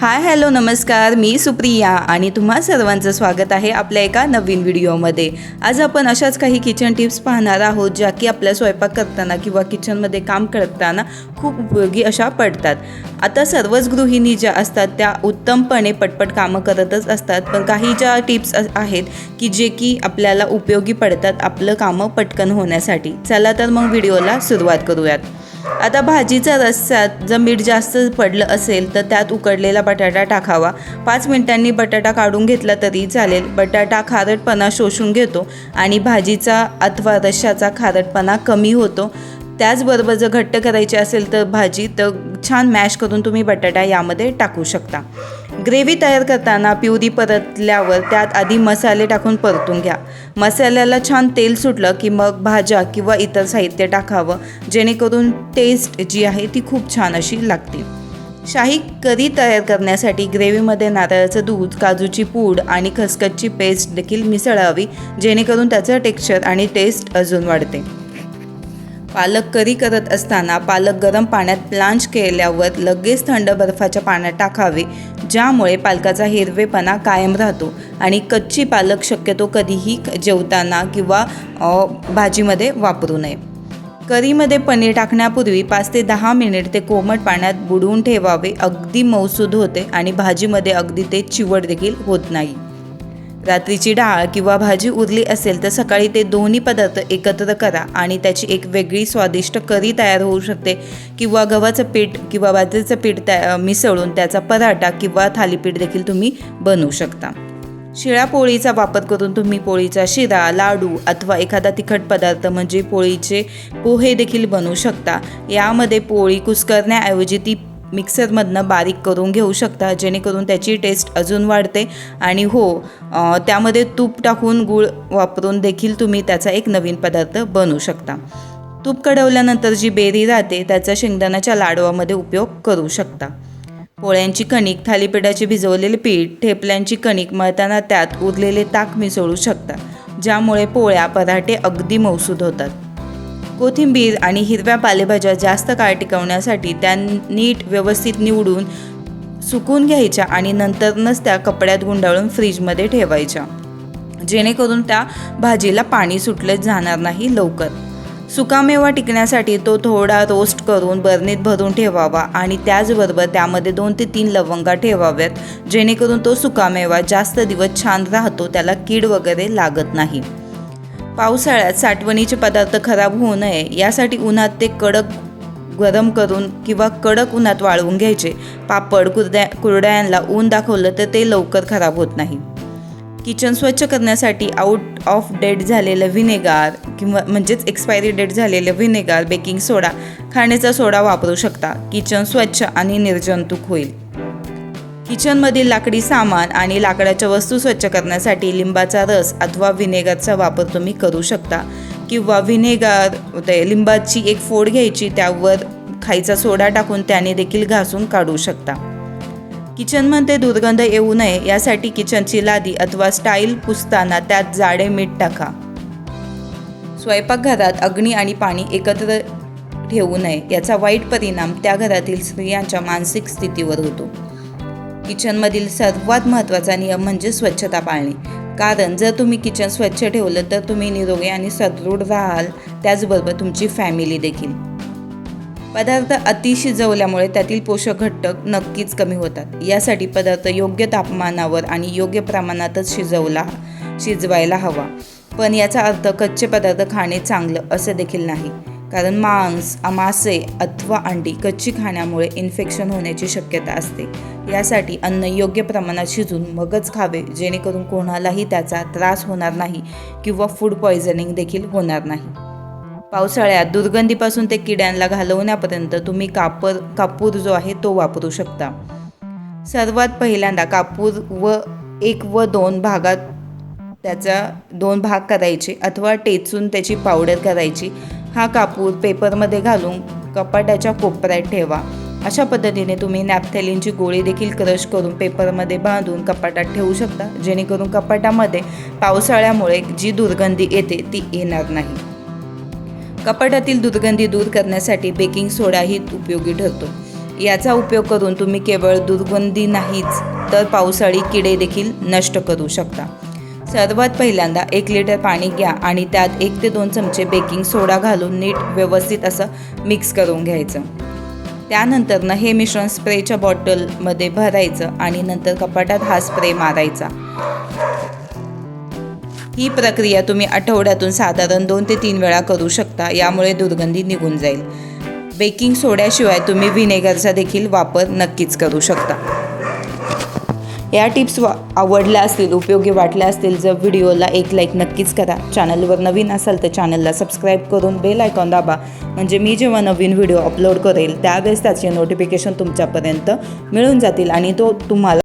Hi hello नमस्कार. मी सुप्रिया आणि तुम्हा सर्वांचं स्वागत आहे आपल्या एका नवीन व्हिडिओमध्ये. आज आपण अशाच काही किचन टिप्स पाहणार आहोत ज्या की आपल्या स्वयंपाक करताना किंवा किचनमध्ये काम करताना खूप उपयोगी अशा पडतात. आता सर्वच गृहिणी ज्या असतात त्या उत्तमपणे पटपट कामं करतच असतात. पण काही ज्या टिप्स आहेत की जे की आपल्याला उपयोगी पडतात आपलं कामं पटकन होण्यासाठी. चला तर मग व्हिडिओला सुरुवात करूयात. आता भाजीचा रस्स्यात जर मीठ जास्त पडलं असेल तर त्यात उकडलेला बटाटा टाकावा. पाच मिनिटांनी बटाटा काढून घेतला तरी चालेल. बटाटा खारटपणा शोषून घेतो आणि भाजीचा अथवा रश्शाचा खारटपणा कमी होतो. त्याचबरोबर जर घट्ट करायची असेल तर भाजी तर छान मॅश करून तुम्ही बटाटा यामध्ये टाकू शकता. ग्रेव्ही तयार करताना प्युरी परतल्यावर त्यात आधी मसाले टाकून परतून घ्या. मसाल्याला छान तेल सुटलं की मग भाज्या किंवा इतर साहित्य टाकावं जेणेकरून टेस्ट जी आहे ती खूप छान अशी लागते. शाही करी तयार करण्यासाठी ग्रेव्हीमध्ये नारळाचं दूध काजूची पूड आणि खसखसची पेस्ट देखील मिसळावी जेणेकरून त्याचं टेक्स्चर आणि टेस्ट अजून वाढते. पालक करी करत असताना पालक गरम पाण्यात प्लांच केल्यावर लगेच थंड बर्फाच्या पाण्यात टाकावे ज्यामुळे पालकाचा हिरवेपणा कायम राहतो. आणि कच्ची पालक शक्यतो कधीही जेवताना किंवा भाजीमध्ये वापरू नये. करीमध्ये पनीर टाकण्यापूर्वी पाच ते दहा मिनिट ते कोमट पाण्यात बुडवून ठेवावे. अगदी मौसूद होते आणि भाजीमध्ये अगदी ते चिवड देखील होत नाही. रात्रीची डाळ किंवा भाजी उरली असेल तर सकाळी ते दोन्ही पदार्थ एकत्र करा आणि त्याची एक वेगळी स्वादिष्ट करी तयार होऊ शकते. किंवा गव्हाचं पीठ किंवा बाजरीचं पीठ त्या मिसळून त्याचा पराठा किंवा थालीपीठ देखील तुम्ही बनवू शकता. शिळ्या पोळीचा वापर करून तुम्ही पोळीचा शिरा लाडू अथवा एखादा तिखट पदार्थ म्हणजे पोळीचे पोहे देखील बनवू शकता. यामध्ये पोळी कुस्करण्याऐवजी ती मिक्सरमधनं बारीक करून घेऊ शकता जेणेकरून त्याची टेस्ट अजून वाढते. आणि हो त्यामध्ये तूप टाकून गूळ वापरून देखील तुम्ही त्याचा एक नवीन पदार्थ बनवू शकता. तूप कडवल्यानंतर जी बेरी राहते त्याचा शेंगदाण्याच्या लाडवामध्ये उपयोग करू शकता. पोळ्यांची कणिक थालीपीठाचे भिजवलेले पीठ ठेपल्यांची कणिक मळताना त्यात उरलेले ताक मिसळू शकता ज्यामुळे पोळ्या पराठे अगदी मौसूद होतात. कोथिंबीर आणि हिरव्या पालेभाज्या जास्त काळ टिकवण्यासाठी त्या नीट व्यवस्थित निवडून सुकून घ्यायच्या आणि नंतरनच त्या कपड्यात गुंडाळून फ्रीजमध्ये ठेवायच्या. जेणेकरून त्या भाजीला पाणी सुटले जाणार नाही लवकर. सुकामेवा टिकण्यासाठी तो थोडा रोस्ट करून बरणीत भरून ठेवावा आणि त्याचबरोबर त्यामध्ये दोन ते तीन लवंगा ठेवाव्यात जेणेकरून तो सुकामेवा जास्त दिवस छान राहतो त्याला कीड वगैरे लागत नाही. पावसाळ्यात साठवणीचे पदार्थ खराब होऊ नये यासाठी उन्हात ते कडक गरम करून किंवा कडक उन्हात वाळवून घ्यायचे. पापड कुरड्या कुरड्यांना ऊन दाखवलं तर ते लवकर खराब होत नाही. किचन स्वच्छ करण्यासाठी आउट ऑफ डेट झालेलं व्हिनेगार किंवा म्हणजेच एक्सपायरी डेट झालेलं व्हिनेगार बेकिंग सोडा खाण्याचा सोडा वापरू शकता. किचन स्वच्छ आणि निर्जंतुक होईल. किचनमधील लाकडी सामान आणि लाकडाच्या वस्तू स्वच्छ करण्यासाठी लिंबाचा रस अथवा व्हिनेगरचा वापर तुम्ही करू शकता. किंवा व्हिनेगार ते लिंबाची एक फोड घ्यायची त्यावर खायचा सोडा टाकून त्याने देखील घासून काढू शकता. किचनमध्ये दुर्गंध येऊ नये यासाठी किचनची लादी अथवा स्टाईल पुसताना त्यात जाडे मीठ टाका. स्वयंपाकघरात अग्नी आणि पाणी एकत्र ठेवू नये याचा वाईट परिणाम त्या घरातील स्त्रियांच्या मानसिक स्थितीवर होतो. किचनमधील सर्वात महत्त्वाचा नियम म्हणजे स्वच्छता पाळणे. कारण जर तुम्ही किचन स्वच्छ ठेवलं तर तुम्ही निरोगी आणि सदृढ राहाल. त्याचबरोबर तुमची फॅमिली देखील. पदार्थ अति शिजवल्यामुळे त्यातील पोषक घटक नक्कीच कमी होतात. यासाठी पदार्थ योग्य तापमानावर आणि योग्य प्रमाणातच शिजवला शिजवायला हवा. पण याचा अर्थ कच्चे पदार्थ खाणे चांगलं असं देखील नाही. कारण मांस मासे अथवा अंडी कच्ची खाण्यामुळे इन्फेक्शन होण्याची शक्यता असते. यासाठी अन्न योग्य प्रमाणात शिजून मगच खावे जेणेकरून कोणालाही त्याचा त्रास होणार नाही किंवा फूड पॉयझनिंग देखील होणार नाही. पावसाळ्यात दुर्गंधीपासून ते किड्यांना घालवण्यापर्यंत तुम्ही कापर कापूर जो आहे तो वापरू शकता. सर्वात पहिल्यांदा कापूर व एक व दोन भागात त्याचा दोन भाग करायचे अथवा टेचून त्याची पावडर करायची. हा कापूर पेपरमध्ये घालून कपाटाच्या कोपऱ्यात ठेवा. अशा पद्धतीने तुम्ही नॅपथेलिनची गोळी देखील क्रश करून पेपरमध्ये बांधून कपाटात ठेवू शकता जेणेकरून कपाटामध्ये पावसाळ्यामुळे जी दुर्गंधी येते ती येणार नाही. कपाटातील दुर्गंधी दूर करण्यासाठी बेकिंग सोडाही उपयोगी ठरतो. याचा उपयोग करून तुम्ही केवळ दुर्गंधी नाहीच तर पावसाळी किडे देखील नष्ट करू शकता. सर्वात पहिल्यांदा एक लिटर पाणी घ्या आणि त्यात एक ते दोन चमचे बेकिंग सोडा घालून नीट व्यवस्थित असं मिक्स करून घ्यायचं. त्यानंतरनं हे मिश्रण स्प्रेच्या बॉटलमध्ये भरायचं आणि नंतर कपाटात हा स्प्रे मारायचा. ही प्रक्रिया तुम्ही आठवड्यातून साधारण दोन ते तीन वेळा करू शकता यामुळे दुर्गंधी निघून जाईल. बेकिंग सोड्याशिवाय तुम्ही व्हिनेगरचा देखील वापर नक्कीच करू शकता. या टिप्स वा आवडल्या असतील उपयोगी वाटल्या असतील जर व्हिडिओला एक लाईक नक्कीच करा. चॅनलवर नवीन असाल तर चॅनलला सबस्क्राईब करून बेल आयकॉन दाबा. म्हणजे मी जेव्हा नवीन व्हिडिओ अपलोड करेल त्यावेळेस त्याचे नोटिफिकेशन तुमच्यापर्यंत मिळून जातील आणि तो तुम्हाला